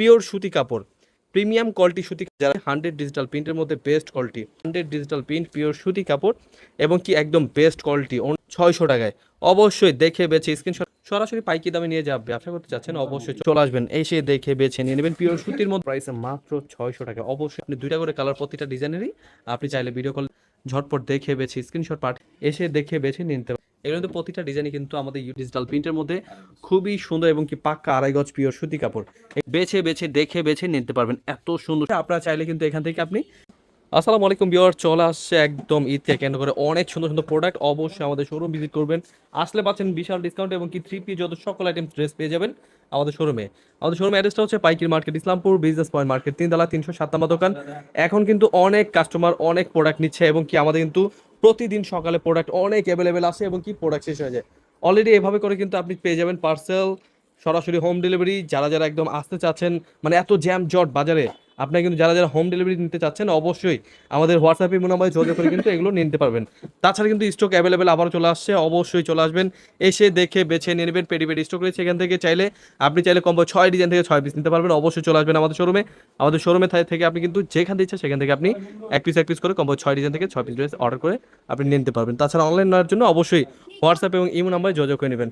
Pure সুতি কাপড়। Premium quality সুতি যারা হান্ড্রেড ডিজিটাল প্রিন্টের মধ্যে best quality. Hundred digital print, pure সুতি কাপড় এবং কি একদম বেস্ট কোয়ালিটি ছয়শো টাকায়। অবশ্যই দেখে বেছে স্ক্রিনশট। সরাসরি পাইকি দামে নিয়ে যাবে ব্যবসা করতে চাচ্ছেন, অবশ্যই চলে আসবেন। এসে দেখে বেছে নিয়ে নেবেন পিওর সুতির মধ্যে। প্রাইসে মাত্র ছয়শো টাকা। অবশ্যই আপনি দুইটা করে কালার প্রতিটা ডিজাইনেরই আপনি চাইলে ভিডিও কল ঝটপট দেখে বেছে স্ক্রিনশট পাঠ এসে দেখে বেছে নিতে এগুলো কিন্তু প্রতিটা ডিজাইনই কিন্তু আমাদের ডিজিটাল প্রিন্টের মধ্যে খুবই সুন্দর এবং কি পাক্কা আড়াই গজ পিওর সুতি কাপড়। বেছে বেছে, দেখে বেছে নিতে পারবেন এত সুন্দর। আপনারা চাইলে কিন্তু এখান থেকে আপনি আসসালামু আলাইকুম বিওর চলে আসছে একদম ঈদকে কেন্দ্র করে অনেক সুন্দর সুন্দর প্রোডাক্ট অবশ্যই আমাদের শোরুম ভিজিট করবেন। আসলে পাচ্ছেন বিশাল ডিসকাউন্ট এবং কি থ্রি পি যত সকল আইটেম ড্রেস পেয়ে যাবেন আমাদের শোরুমে আমাদের শোরুম অ্যাড্রেসটা হচ্ছে পাইকির market Islampur business point market তিনতলা, তিনশো সাত নম্বর দোকান। এখন কিন্তু অনেক কাস্টমার অনেক প্রোডাক্ট নিচ্ছে এবং কি আমাদের কিন্তু প্রতিদিন সকালে প্রোডাক্ট অনেক অ্যাভেলেবেল আছে এবং কি প্রোডাক্ট শেষ হয়ে যায়। অলরেডি এভাবে করে কিন্তু আপনি পেয়ে যাবেন পার্সেল সরাসরি হোম ডেলিভারি যারা যারা একদম আসতে চাচ্ছেন মানে এত জ্যাম জট বাজারে আপনারা কিন্তু যারা যারা হোম ডেলিভারি নিতে চাচ্ছেন, অবশ্যই আমাদের হোয়াটসঅ্যাপে মনে যোগাযোগ করে কিন্তু এগুলো নিতে পারবেন। তাছাড়া কিন্তু স্টক অ্যাভেলেবেল আবারও চলে আসছে, অবশ্যই চলে আসবেন। এসে দেখে, বেছে নিয়ে নেবেন পেডি স্টক রয়েছে এখান থেকে। চাইলে আপনি চাইলে কম্বো ছয় ডিজাইন থেকে ছয় পিস নিতে পারবেন, অবশ্যই চলে আসবেন আমাদের শোরুমে আমাদের শোরুমে থেকে আপনি কিন্তু যেখান থেকে ইচ্ছা সেখান থেকে আপনি এক পিস এক পিস করে কম্বো ছয় ডিজাইন থেকে ছয় পিস ড্রেস অর্ডার করে আপনি নিতে পারবেন। তাছাড়া অনলাইন নেওয়ার জন্য অবশ্যই হোয়াটসঅ্যাপ এবং ইমো নাম্বারে যোগাযোগ করে নেবেন।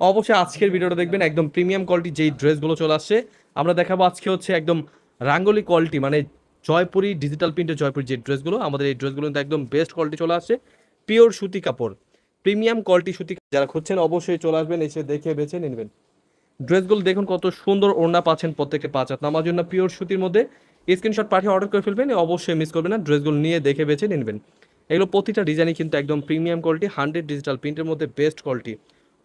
অবশ্যই আজকের ভিডিওটা দেখবেন, একদম প্রিমিয়াম কোয়ালিটি যেই ড্রেসগুলো চলে আসছে, আমরা দেখাবো আজকে হচ্ছে একদম রাঙ্গলি কোয়ালিটি মানে জয়পুরি ডিজিটাল প্রিন্টের জয়পুরি যে ড্রেসগুলো আমাদের এই ড্রেসগুলো কিন্তু একদম বেস্ট কোয়ালিটি চলে আসছে। পিওর সুতি কাপড় প্রিমিয়াম কোয়ালিটি সুতি যারা খুঁজছেন অবশ্যই চলে আসবেন, এসে দেখে বেছে নেবেন। ড্রেসগুলো দেখুন কত সুন্দর ওড়না পাচ্ছেন প্রত্যেকটা পাঁচ হাত নামার জন্য পিওর সুতির মধ্যে। স্ক্রিনশট পাঠিয়ে অর্ডার করে ফেলবেন, অবশ্যই মিস করবেন না। ড্রেসগুলো নিয়ে দেখে বেছে নেবেন। এগুলো প্রতিটা ডিজাইনই কিন্তু একদম প্রিমিয়াম কোয়ালিটি হান্ড্রেড ডিজিটাল প্রিন্টের মধ্যে বেস্ট কোয়ালিটি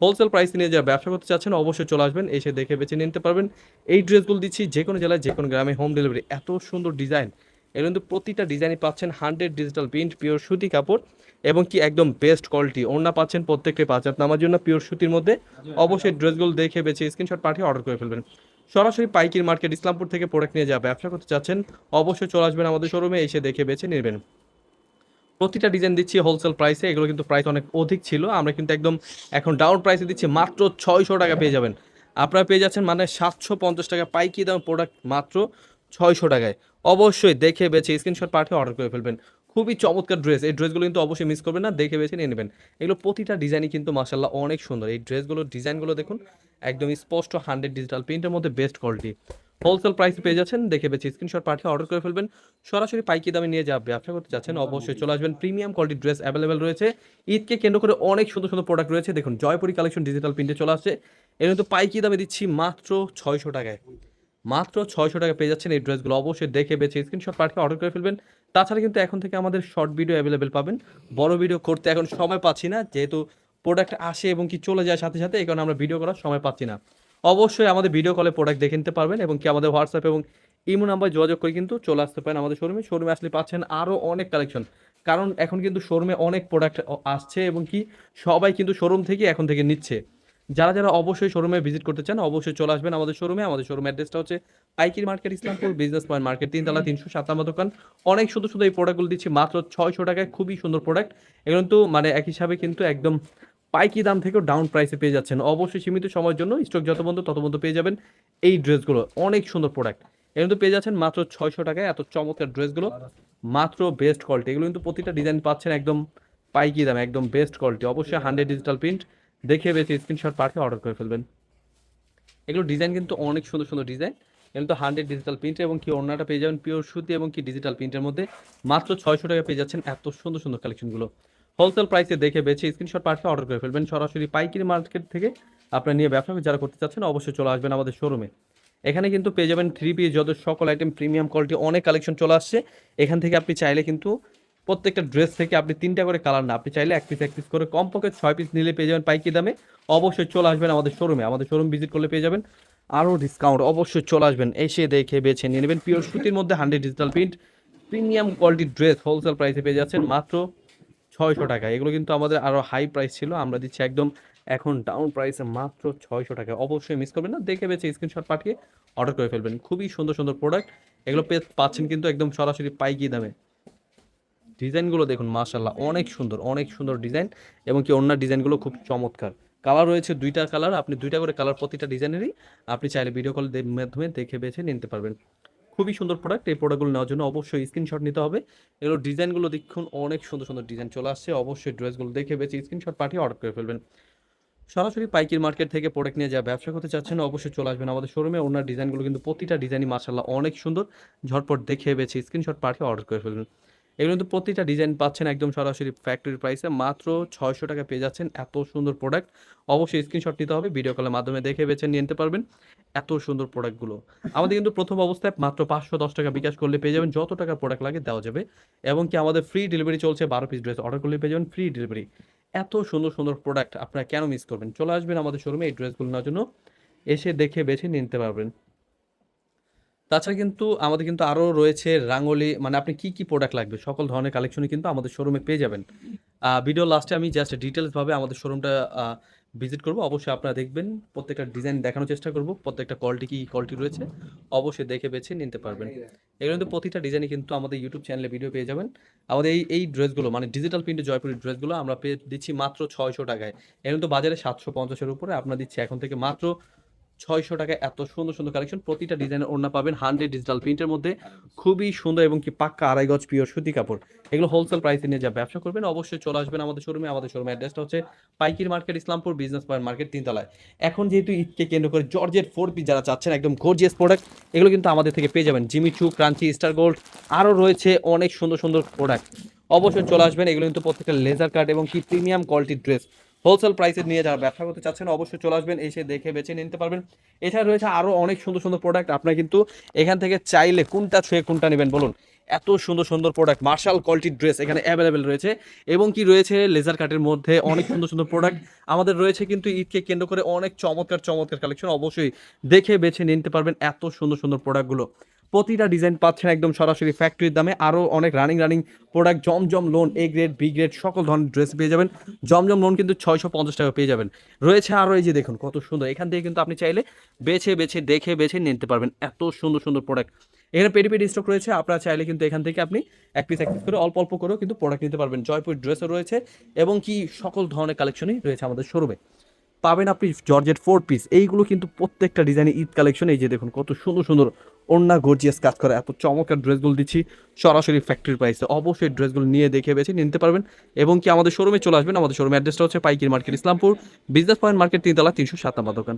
হোলসেল প্রাইস নিয়ে যারা ব্যবসা করতে চাচ্ছেন, অবশ্যই চলে আসবেন, এসে দেখে বেছে নিতে পারবেন। এই ড্রেসগুলো দিচ্ছি যে কোনো জেলায়, যে কোনো গ্রামে হোম ডেলিভারি। এত সুন্দর ডিজাইন। এগুলো কিন্তু প্রতিটা ডিজাইনই পাচ্ছেন, হান্ড্রেড ডিজিটাল প্রিন্ট, পিওর সুতি কাপড় এবং কি একদম বেস্ট কোয়ালিটি। ওড়না পাচ্ছেন প্রত্যেকটি পাঁচ হাত নামার জন্য পিওর সুতির মধ্যে। অবশ্যই ড্রেসগুলো দেখে বেছে স্ক্রিনশট পাঠিয়ে অর্ডার করে ফেলবেন। সরাসরি পাইকির মার্কেট ইসলামপুর থেকে প্রোডাক্ট নিয়ে যা ব্যবসা করতে চাচ্ছেন, অবশ্যই চলে আসবেন আমাদের শোরুমে এসে দেখে বেছে নেবেন। প্রতিটা ডিজাইন দিচ্ছি হোলসেল প্রাইসে এগুলো কিন্তু প্রাইস অনেক অধিক ছিল। আমরা কিন্তু একদম এখন ডাউন প্রাইসে দিচ্ছি মাত্র ছয়শো টাকা পেয়ে যাবেন। আপনারা পেয়ে যাচ্ছেন মানে সাতশো পঞ্চাশ টাকা পাইকি দাম প্রোডাক্ট মাত্র ছয়শো টাকায়। অবশ্যই দেখে বেছে স্ক্রিনশট পাঠিয়ে অর্ডার করে ফেলবেন। খুবই চমৎকার ড্রেস এই ড্রেসগুলো কিন্তু অবশ্যই মিস করবেন না, দেখে বেছে নিয়ে নেবেন। এগুলো প্রতিটা ডিজাইনই কিন্তু মাসাল্লাহ অনেক সুন্দর। এই ড্রেসগুলোর ডিজাইনগুলো দেখুন, একদম স্পষ্ট হান্ড্রেড ডিজিটাল প্রিন্টের মধ্যে বেস্ট কোয়ালিটি হোলসেল প্রাইস পেয়ে যাচ্ছেন। দেখে বেছে স্ক্রিনশট পাঠিয়ে অর্ডার করে ফেলবেন। সরাসরি পাইকি দামে নিয়ে যা ব্যবসা করতে চাচ্ছেন অবশ্যই চলে আসবেন। প্রিমিয়াম কোয়ালিটির ড্রেস অ্যাভেলেবেল রয়েছে। ঈদকে কেন্দ্র করে অনেক সুন্দর সুন্দর প্রোডাক্ট রয়েছে। দেখুন, জয়পুরি কালেকশন ডিজিটাল প্রিন্টে চলে আসছে। এর কিন্তু পাইকি দামে দিচ্ছি মাত্র ছয়শো টাকায়। মাত্র ছয়শো টাকা পেয়ে যাচ্ছেন এই ড্রেসগুলো। অবশ্যই দেখে বেছে স্ক্রিনশট পাঠিয়ে অর্ডার করে ফেলবেন। তাছাড়া কিন্তু এখন থেকে আমাদের শর্ট ভিডিও অ্যাভেলেবেল পাবেন। বড় ভিডিও করতে এখন সময় পাচ্ছি না। যেহেতু প্রোডাক্ট আসে এবং কি চলে যায় সাথে সাথে কারণে আমরা ভিডিও করার সময় পাচ্ছি না। অবশ্যই আমাদের ভিডিও কলে প্রোডাক্ট দেখে নিতে পারবেন এবং কি আমাদের হোয়াটসঅ্যাপ এবং ইমো নাম্বার যোগাযোগ করে কিন্তু চলে আসতে পারেন আমাদের শোরুমে শোরুমে আসলে পাচ্ছেন আরও অনেক কালেকশন কারণ এখন কিন্তু শোরুমে অনেক প্রোডাক্ট আসছে এবং কি সবাই কিন্তু শোরুম থেকে এখন থেকে নিচ্ছে। যারা যারা অবশ্যই শোরুমে ভিজিট করতে চান, অবশ্যই চলে আসবেন আমাদের শোরুমে আমাদের শোরুম অ্যাড্রেসটা হচ্ছে পাইকির market, Islampur business point market তিনতলা তিনশো সাত নম্বর দোকান। অনেক সুন্দর সুন্দর এই প্রোডাক্টগুলো দিচ্ছি, মাত্র ছয়শো টাকায়। খুবই সুন্দর প্রোডাক্ট এগুলো কিন্তু মানে এক হিসাবে কিন্তু একদম পাইকি দাম থেকেও ডাউন প্রাইসে পেয়ে যাচ্ছেন। অবশ্যই সীমিত সময়ের জন্য স্টক যত বন্ধ তত বন্ধ পেয়ে যাবেন এই ড্রেসগুলো। অনেক সুন্দর প্রোডাক্ট এগুলো কিন্তু পেয়ে যাচ্ছেন মাত্র ছয়শো টাকায় এত চমৎকার ড্রেসগুলো। মাত্র বেস্ট কোয়ালিটি এগুলো কিন্তু প্রতিটা ডিজাইন পাচ্ছেন একদম পাইকি দাম, একদম বেস্ট কোয়ালিটি অবশ্যই হান্ড্রেড ডিজিটাল প্রিন্ট দেখে বেশি স্ক্রিনশট পাঠিয়ে অর্ডার করে ফেলবেন। এগুলো ডিজাইন কিন্তু অনেক সুন্দর সুন্দর ডিজাইন এগুলো তো হান্ড্রেড ডিজিটাল প্রিন্ট এবং কি অন্যটা পেয়ে যাবেন পিওর সুতি এবং কি ডিজিটাল প্রিন্টের মধ্যে। মাত্র ছয়শো টাকা পেয়ে যাচ্ছেন এত সুন্দর সুন্দর কালেকশনগুলো হোলসেল প্রাইসে দেখে বেছে স্ক্রিনশট পাঠিয়ে অর্ডার করে ফেলবেন। সরাসরি পাইকারি মার্কেট থেকে আপনারা নিয়ে ব্যবসা যারা করতে চাচ্ছেন অবশ্যই চলে আসবেন আমাদের শোরুমে। এখানে কিন্তু পেয়ে যাবেন থ্রি পিস যত সকল আইটেম প্রিমিয়াম কোয়ালিটি অনেক কালেকশন চলে আসছে। এখান থেকে আপনি চাইলে কিন্তু প্রত্যেকটা ড্রেস থেকে আপনি তিনটা করে কালার না আপনি চাইলে এক পিস এক পিস করে কমপক্ষে ছয় পিস নিলে পেয়ে যাবেন পাইকি দামে। অবশ্যই চলে আসবেন আমাদের শোরুমে। আমাদের শোরুম ভিজিট করলে পেয়ে যাবেন। আরও ডিসকাউন্ট অবশ্যই চলে আসবেন। এসে দেখে বেছে নিয়ে নেবেন। পিওর সুতির মধ্যে হান্ড্রেড ডিজিটাল প্রিন্ট প্রিমিয়াম কোয়ালিটির ড্রেস হোলসেল প্রাইসে পেয়ে যাচ্ছেন। মাত্র ছয়শো টাকা। এগুলো কিন্তু আমাদের আরও হাই প্রাইস ছিল। আমরা দিচ্ছি একদম এখন ডাউন প্রাইসে মাত্র ছয়শো টাকা। অবশ্যই মিস করবেন না। দেখে বেছে স্ক্রিনশট পাঠিয়ে অর্ডার করে ফেলবেন। খুবই সুন্দর সুন্দর প্রোডাক্ট এগুলো পাচ্ছেন কিন্তু একদম সরাসরি পাইকি দামে। ডিজাইনগুলো দেখুন মাশাল্লাহ অনেক সুন্দর অনেক সুন্দর ডিজাইন এবং কি অন্য ডিজাইনগুলো খুব চমৎকার। কালার রয়েছে দুইটা কালার আপনি দুইটা করে কালার প্রতিটা ডিজাইনেরই আপনি চাইলে ভিডিও কল মাধ্যমে দেখে বেছে নিতে পারবেন। খুবই সুন্দর প্রোডাক্ট এই প্রোডাক্টগুলো নেওয়ার জন্য অবশ্যই স্ক্রিনশট নিতে হবে। এগুলো ডিজাইনগুলো দেখুন, অনেক সুন্দর সুন্দর ডিজাইন চলে আসছে। অবশ্যই ড্রেসগুলো দেখে বেছে স্ক্রিনশট পাঠিয়ে অর্ডার করে ফেলবেন। সরাসরি পাইকির মার্কেট থেকে প্রোডাক্ট নিয়ে যা ব্যবসা করতে চাচ্ছেন, অবশ্যই চলে আসবেন আমাদের শোরুমে ওনার ডিজাইনগুলো কিন্তু প্রতিটা ডিজাইনই মার্শাল্লাহ অনেক সুন্দর। ঝটপট দেখে বেছে স্ক্রিনশট পাঠিয়ে অর্ডার করে ফেলবেন। এগুলো কিন্তু প্রতিটা ডিজাইন পাচ্ছেন একদম সরাসরি ফ্যাক্টরি প্রাইসে মাত্র ছয়শো টাকা পেয়ে যাচ্ছেন এত সুন্দর প্রোডাক্ট অবশ্যই স্ক্রিনশট নিতে হবে ভিডিও কলের মাধ্যমে দেখে বেছে নিয়ে নিতে পারবেন এত সুন্দর প্রোডাক্টগুলো আমাদের কিন্তু প্রথম অবস্থায় মাত্র পাঁচশো দশ টাকা বিকাশ করলে পেয়ে যাবেন, যত টাকা প্রোডাক্ট লাগে দেওয়া যাবে। এবং কি আমাদের ফ্রি ডেলিভারি চলছে, বারো পিস ড্রেস অর্ডার করলে পেয়ে যাবেন ফ্রি ডেলিভারি এত সুন্দর সুন্দর প্রোডাক্ট আপনারা কেন মিস করবেন? চলে আসবেন আমাদের শোরুমে এই ড্রেসগুলো নেওয়ার জন্য। এসে দেখে বেছে নিতে পারবেন। তাছাড়া কিন্তু আমাদের কিন্তু আরও রয়েছে রাঙ্গলি মানে আপনি কি কি প্রোডাক্ট লাগবে? সকল ধরনের কালেকশনই কিন্তু আমাদের শোরুমে পেয়ে যাবেন। ভিডিও লাস্টে আমি জাস্ট ডিটেলসভাবে আমাদের শোরুমটা ভিজিট করব। অবশ্যই আপনারা দেখবেন, প্রত্যেকটা ডিজাইন দেখানোর চেষ্টা করব, প্রত্যেকটা কোয়ালিটি কী কোয়ালিটি রয়েছে, অবশ্যই দেখে বেছে নিতে পারবেন। এগুলো কিন্তু প্রতিটা ডিজাইনই কিন্তু আমাদের ইউটিউব চ্যানেলে ভিডিও পেয়ে যাবেন। আমাদের এই এই ড্রেসগুলো মানে ডিজিটাল প্রিন্টে জয়পুরের ড্রেসগুলো আমরা পেয়ে দিচ্ছি মাত্র ছয়শো টাকায়। এগুলো তো বাজারে সাতশো পঞ্চাশের উপরে, আপনারা দিচ্ছি এখন থেকে মাত্র ছয়শো টাকা এত সুন্দর সুন্দর কালেকশন প্রতিটা ডিজাইনের ওড়না পাবেন হান্ড্রেড ডিজিটাল প্রিন্টের মধ্যে। খুবই সুন্দর এবং কি পাক্কা আড়াই গজ পিওর সুতি কাপড়। এগুলো হোলসেল প্রাইসে নিয়ে যা ব্যবসা করবেন, অবশ্যই চলে আসবেন আমাদের শোরুমে আমাদের শোরুমে অ্যাড্রেসটা হচ্ছে পাইকির market, Islampur business point market তিনতলায়। এখন যেহেতু ঈদকে কেন্দ্র করে জর্জের ফোর পিস যারা চাচ্ছেন একদম গর্জিয়াস প্রোডাক্ট এগুলো কিন্তু আমাদের থেকে পেয়ে যাবেন। জিমি চু ক্রাঞ্চি স্টার গোল্ড আরও রয়েছে অনেক সুন্দর সুন্দর প্রোডাক্ট অবশ্যই চলে আসবেন। এগুলো কিন্তু প্রত্যেকটা লেজার কাট এবং কি প্রিমিয়াম কোয়ালিটির ড্রেস হোলসেল প্রাইসে নিয়ে যারা ব্যবসা করতে চাচ্ছেন, অবশ্যই চলে আসবেন, এসে দেখে বেছে নিতে পারবেন। এছাড়া রয়েছে আরও অনেক সুন্দর সুন্দর প্রোডাক্ট আপনারা কিন্তু এখান থেকে চাইলে কোনটা ছুঁয়ে কোনটা নেবেন বলুন। এত সুন্দর সুন্দর প্রোডাক্ট মার্শাল কোয়ালিটির ড্রেস এখানে অ্যাভেলেবেল রয়েছে। এবং কি রয়েছে লেজার কাটের মধ্যে অনেক সুন্দর সুন্দর প্রোডাক্ট আমাদের রয়েছে কিন্তু ঈদকে কেন্দ্র করে অনেক চমৎকার চমৎকার কালেকশন অবশ্যই দেখে বেছে নিতে পারবেন এত সুন্দর সুন্দর প্রোডাক্টগুলো প্রতিটা ডিজাইন পাচ্ছেন একদম সরাসরি ফ্যাক্টরির দামে। আরও অনেক running running product Zamzam lawn A grade B grade সকল ধরনের ড্রেস পেয়ে যাবেন। জমজম লোন কিন্তু ছয়শো পঞ্চাশ টাকা পেয়ে যাবেন। রয়েছে আরও এই যে দেখুন, কত সুন্দর। এখান থেকে কিন্তু আপনি চাইলে বেছে বেছে, দেখে, বেছে নিতে পারবেন। এত সুন্দর সুন্দর প্রোডাক্ট এখানে পেটি পেটি স্টক রয়েছে। আপনারা চাইলে কিন্তু এখান থেকে আপনি এক পিস এক পিস করে অল্প অল্প করেও কিন্তু প্রোডাক্ট নিতে পারবেন। জয়পুর ড্রেসও রয়েছে এবং কি সকল ধরনের কালেকশনই রয়েছে আমাদের শোরুমে পাবেন আপনি জর্জেট ফোর পিস এইগুলো কিন্তু প্রত্যেকটা ডিজাইনে ঈদ কালেকশন এই যে দেখুন, কত সুন্দর সুন্দর অন্যা গর্জিয়াস কাজ করে। এত চমৎকার ড্রেসগুলো দিচ্ছি। সরাসরি ফ্যাক্টরি প্রাইসে অবশ্যই ড্রেসগুলো নিয়ে দেখে বেছে নিতে পারবেন। এবং কি আমাদের শোরুমে চলে আসবেন? আমাদের শোরুমের অ্যাড্রেসটা হচ্ছে পাইকির market Islampur business point market তিনতলা, তিনশো সাত নম্বর দোকান।